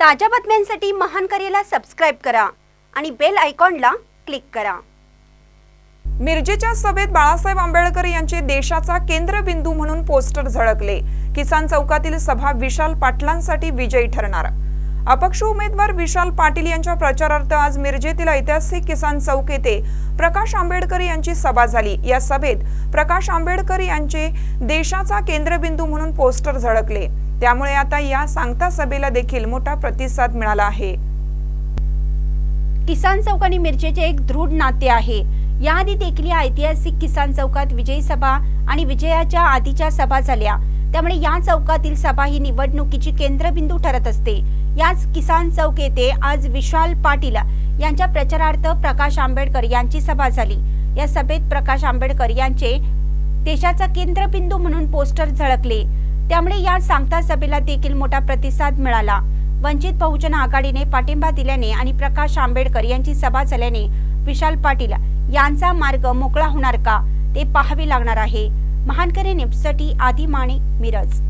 ताज्या बातम्यांसाठी महान करेला सबस्क्राईब करा आणि बेल आयकॉनला क्लिक करा. मिरजेच्या सभेत बाळासाहेब आंबेडकर यांचे देशाचा केंद्रबिंदू म्हणून पोस्टर झळकले. किसान चौकातील सभा विशाल पाटलांसाठी विजयी ठरणार. अपक्ष उमेदवार विशाल पाटील यांच्या प्रचारार्थ आज मिरजेतील ऐतिहासिक किसान चौक येथे प्रकाश आंबेडकर यांची सभा झाली. या सभेत प्रकाश आंबेडकर यांचे देशाचा केंद्रबिंदू म्हणून पोस्टर झळकले. त्यामुळे आता या सांगता सभेला देखील मोठा प्रतिसाद मिळाला आहे. किसान चौक आणि मिरजेचे एक दृढ नाते आहे. याआधी देखील या ऐतिहासिक किसान चौकात विजयी सभा आणि विजयाच्या आधीच्या सभा झाल्या. त्यामुळे या चौकातील सभा ही निवडणुकीची केंद्रबिंदू ठरत असते. याच किसान चौक येथे आज विशाल पाटील यांच्या प्रचारार्थ प्रकाश आंबेडकर यांची सभा झाली. या सभेत प्रकाश आंबेडकर यांचे देशाचा केंद्रबिंदू म्हणून पोस्टर झळकले. त्यामुळे या सांगता सभेला देखील मोठा प्रतिसाद मिळाला. वंचित बहुजन आघाडीने पाठिंबा दिल्याने आणि प्रकाश आंबेडकर यांची सभा झाल्याने विशाल पाटील यांचा मार्ग मोकळा होणार का ते पाहावे लागणार आहे. महानकरे नेपसाठी आदी माने मिरज.